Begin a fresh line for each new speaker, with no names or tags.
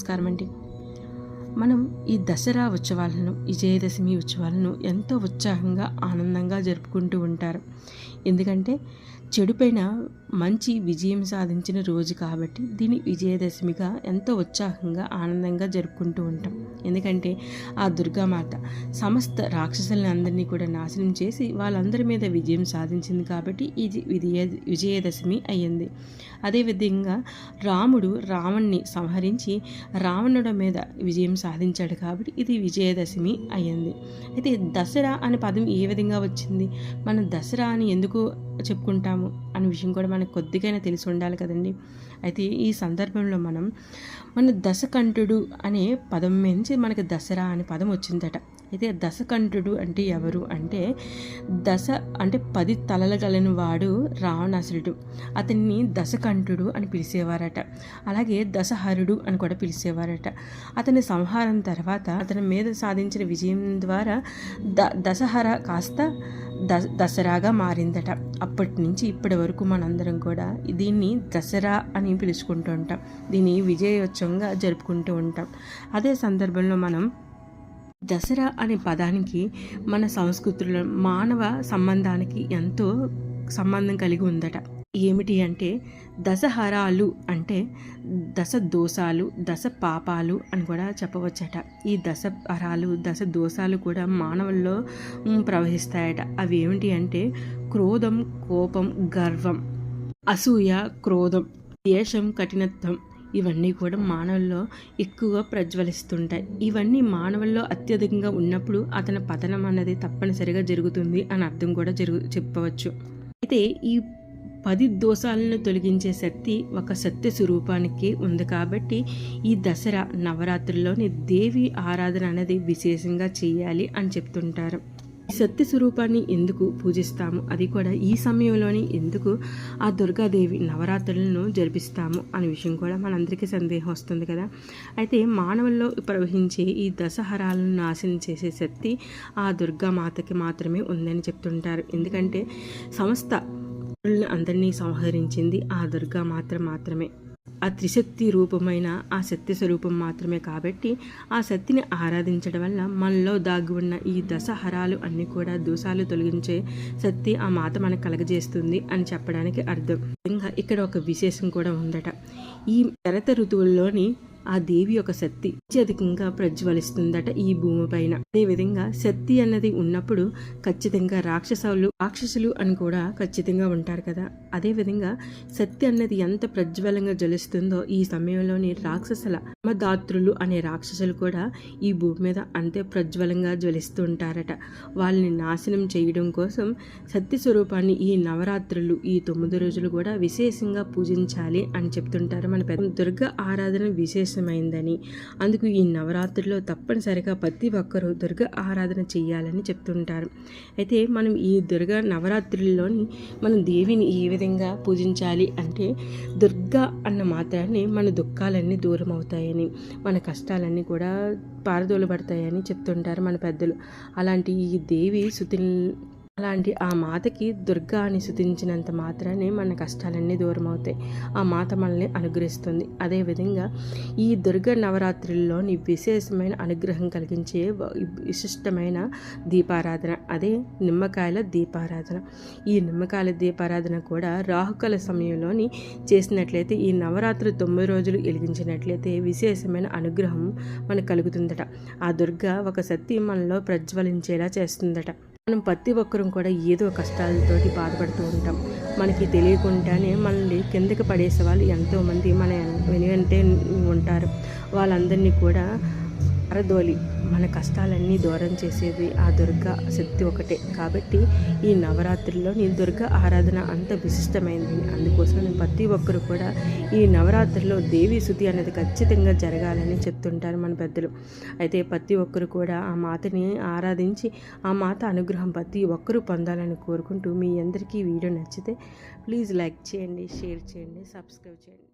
నమస్కారం అండి. మనం ఈ దసరా ఉత్సవాలను విజయదశమి ఉత్సవాలను ఎంతో ఉత్సాహంగా ఆనందంగా జరుపుకుంటూ ఉంటారు. ఎందుకంటే చెడుపైన మంచి విజయం సాధించిన రోజు కాబట్టి దీన్ని విజయదశమిగా ఎంతో ఉత్సాహంగా ఆనందంగా జరుపుకుంటూ ఉంటాం. ఎందుకంటే ఆ దుర్గామాత సమస్త రాక్షసులని అందరినీ కూడా నాశనం చేసి వాళ్ళందరి మీద విజయం సాధించింది కాబట్టి ఇది విజయ విజయదశమి అయ్యింది. అదేవిధంగా రాముడు రావణ్ణి సంహరించి రావణుడి మీద విజయం సాధించాడు కాబట్టి ఇది విజయదశమి అయ్యింది. అయితే దసరా అనే పదం ఏ విధంగా వచ్చింది? మనం దసరా అని ఎందుకు చెప్పుకుంటాం? చెప్పుకుంటాము అనే విషయం కూడా మనకు కొద్దిగైనా తెలిసి ఉండాలి కదండి. అయితే ఈ సందర్భంలో మనం మన దశకంఠుడు అనే పదం నుంచి మనకి దసరా అనే పదం వచ్చిందట. అయితే దశకంఠుడు అంటే ఎవరు? అంటే దశ అంటే పది తలలు కలిగిన వాడు రావణాసురుడు. అతన్ని దశకంఠుడు అని పిలిచేవారట. అలాగే దశహరుడు అని కూడా పిలిచేవారట. అతని సంహారం తర్వాత అతని మీద సాధించిన విజయం ద్వారా ద దశహర కాస్త ద దసరాగా మారిందట. అప్పటి నుంచి ఇప్పటి వరకు మనందరం కూడా దీన్ని దసరా అని పిలుచుకుంటూ ఉంటాం. దీన్ని విజయోత్సవంగా జరుపుకుంటూ ఉంటాం. అదే సందర్భంలో మనం దసరా అనే పదానికి మన సంస్కృతిలో మానవ సంబంధానికి ఎంతో సంబంధం కలిగి ఉందట. ఏమిటి అంటే దశహరాలు అంటే దశ దోషాలు దశ పాపాలు అని కూడా చెప్పవచ్చట. ఈ దశ హరాలు దశ దోషాలు కూడా మానవుల్లో ప్రవహిస్తాయట. అవి ఏమిటి అంటే క్రోధం కోపం గర్వం అసూయ క్రోధం దేశం కఠినత్వం ఇవన్నీ కూడా మానవుల్లో ఎక్కువగా ప్రజ్వలిస్తుంటాయి. ఇవన్నీ మానవుల్లో అత్యధికంగా ఉన్నప్పుడు అతని పతనం అనేది తప్పనిసరిగా జరుగుతుంది అని అర్థం కూడా జరుగు చెప్పవచ్చు. అయితే ఈ పది దోషాలను తొలగించే శక్తి ఒక సత్య స్వరూపానికి ఉంది కాబట్టి ఈ దసరా నవరాత్రుల్లోని దేవి ఆరాధన అనేది విశేషంగా చేయాలి అని చెప్తుంటారు. ఈ సత్య స్వరూపాన్ని ఎందుకు పూజిస్తాము? అది కూడా ఈ సమయంలోని ఎందుకు ఆ దుర్గాదేవి నవరాత్రులను జరిపిస్తాము అనే విషయం కూడా మనందరికీ సందేహం వస్తుంది కదా. అయితే మానవుల్లో ప్రవహించే ఈ దశహరాలను నాశనం చేసే శక్తి ఆ దుర్గామాతకి మాత్రమే ఉందని చెప్తుంటారు. ఎందుకంటే సంస్థ సమస్త అందరినీ సంహరించింది ఆ దుర్గా మాత్రం మాత్రమే. ఆ త్రిశక్తి రూపమైన ఆ సత్య స్వరూపం మాత్రమే కాబట్టి ఆ శక్తిని ఆరాధించడం వల్ల మనలో దాగి ఉన్న ఈ దశహరాలు అన్నీ కూడా దోషాలు తొలగించే శక్తి ఆ మాత మనకు కలగజేస్తుంది అని చెప్పడానికి అర్థం. ఇంకా ఇక్కడ ఒక విశేషం కూడా ఉందట. ఈ శరత ఋతువుల్లోని ఆ దేవి యొక్క శక్తి అత్యధికంగా ప్రజ్వలిస్తుందట ఈ భూమిపైన అదేవిధంగా శక్తి అన్నది ఉన్నప్పుడు ఖచ్చితంగా రాక్షసులు రాక్షసులు అని కూడా ఖచ్చితంగా ఉంటారు కదా. అదేవిధంగా శక్తి అన్నది ఎంత ప్రజ్వలంగా జ్వలిస్తుందో ఈ సమయంలోని రాక్షసుల మదాత్రులు అనే రాక్షసులు కూడా ఈ భూమి మీద అంతే ప్రజ్వలంగా జ్వలిస్తూ ఉంటారట వాళ్ళని నాశనం చేయడం కోసం శక్తి స్వరూపాన్ని ఈ నవరాత్రులు ఈ తొమ్మిది రోజులు కూడా విశేషంగా పూజించాలి అని చెప్తుంటారు మన పెద్ద దుర్గ ఆరాధన విశేష. విశేషమైందని అందుకు ఈ నవరాత్రిలో తప్పనిసరిగా ప్రతి ఒక్కరూ దుర్గ ఆరాధన చేయాలని చెప్తుంటారు. అయితే మనం ఈ దుర్గ నవరాత్రుల్లోని మనం దేవిని ఏ విధంగా పూజించాలి అంటే దుర్గా అన్న మాత్రాన్ని మన దుఃఖాలన్నీ దూరం అవుతాయని మన కష్టాలన్నీ కూడా పారదోలబడతాయని చెప్తుంటారు మన పెద్దలు. అలాంటి ఈ దేవి శుతి అలాంటి ఆ మాతకి దుర్గా అని శుతించినంత మాత్రానే మన కష్టాలన్నీ దూరం అవుతాయి ఆ మాత మనల్ని అనుగ్రహిస్తుంది. అదేవిధంగా ఈ దుర్గ నవరాత్రుల్లోని విశేషమైన అనుగ్రహం కలిగించే విశిష్టమైన దీపారాధన అదే నిమ్మకాయల దీపారాధన. ఈ నిమ్మకాయల దీపారాధన కూడా రాహుకల సమయంలోని చేసినట్లయితే ఈ నవరాత్రి తొమ్మిది రోజులు వెలిగించినట్లయితే విశేషమైన అనుగ్రహం మనకు కలుగుతుందట. ఆ దుర్గ ఒక శక్తి మనలో ప్రజ్వలించేలా చేస్తుందట. మనం ప్రతి ఒక్కరం కూడా ఏదో కష్టాలతోటి బాధపడుతూ ఉంటాం. మనకి తెలియకుండానే మనల్ని కిందకి పడేసే వాళ్ళు ఎంతోమంది మన వెనుగంటే ఉంటారు. వాళ్ళందరినీ కూడా అరదోలి మన కష్టాలన్నీ దూరం చేసేది ఆ దుర్గా శక్తి ఒకటే. కాబట్టి ఈ నవరాత్రిలో నీ దుర్గా ఆరాధన అంత విశిష్టమైంది. అందుకోసం నేను ప్రతి ఒక్కరు కూడా ఈ నవరాత్రిలో దేవి శుద్ధి అనేది ఖచ్చితంగా జరగాలని చెప్తుంటారు మన పెద్దలు. అయితే ప్రతి ఒక్కరు కూడా ఆ మాతని ఆరాధించి ఆ మాత అనుగ్రహం ప్రతి ఒక్కరూ పొందాలని కోరుకుంటూ మీ అందరికీ వీడియో నచ్చితే ప్లీజ్ లైక్ చేయండి షేర్ చేయండి సబ్స్క్రైబ్ చేయండి.